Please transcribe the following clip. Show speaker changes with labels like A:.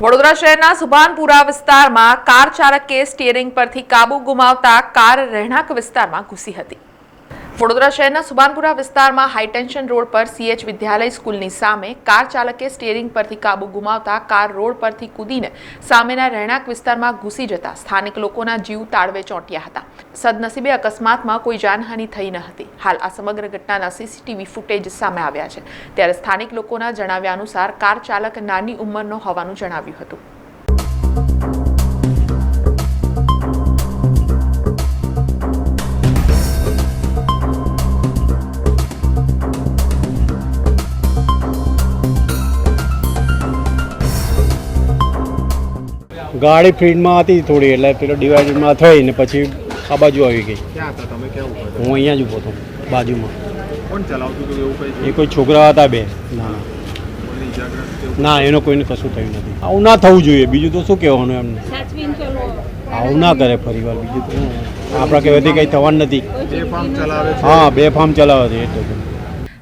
A: વડોદરા શહેરના સુભાનપુરા વિસ્તારમાં કાર ચાલકે સ્ટીયરિંગ પરથી કાબુ ગુમાવતા કાર રહેણાંક વિસ્તારમાં ઘૂસી હતી. વડોદરા શહેરના સુભાનપુરા વિસ્તારમાં હાઈટેન્શન રોડ પર સીએચ વિદ્યાલય સ્કૂલની સામે કાર ચાલકે સ્ટીયરિંગ પરથી કાબુ ગુમાવતા કાર રોડ પરથી કૂદીને સામેના રહેણાંક વિસ્તારમાં ઘૂસી જતા સ્થાનિક લોકોના જીવ તાળવે ચોંટ્યા હતા. સદનસીબે અકસ્માતમાં કોઈ જાનહાનિ થઈ ન હતી. હાલ આ સમગ્ર ઘટનાના સીસીટીવી ફૂટેજ સામે આવ્યા છે. ત્યારે સ્થાનિક લોકોના જણાવ્યા અનુસાર કાર ચાલક નાની ઉંમરનો હોવાનું જણાવ્યું હતું.
B: ગાડી ફીલ્ડમાં હતી થોડી એટલે પેલો ડિવાઈડરમાં થઈ ને પછી આ બાજુ આવી ગઈ.
C: ક્યાં હતા? તમે ક્યાં ઊભા
B: હું અહીંયા જ ઊભો હતો બાજુમાં.
C: હતા કોણ ચલાવતું હતું? એવું કઈ
B: એ કોઈ છોકરા હતા બે. નાના? ના એનો કોઈને કશું થયું નથી. આવું ના થવું જોઈએ. બીજું તો શું કહેવાનું એમને? આવું ના કરે ફરીવાર બીજું તો? આપણા કહેવાથી કંઈ થવાનું નથી.
C: જે ફાર્મ ચલાવે છે?
B: હા બે ફાર્મ ચલાવે છે એટલે તો.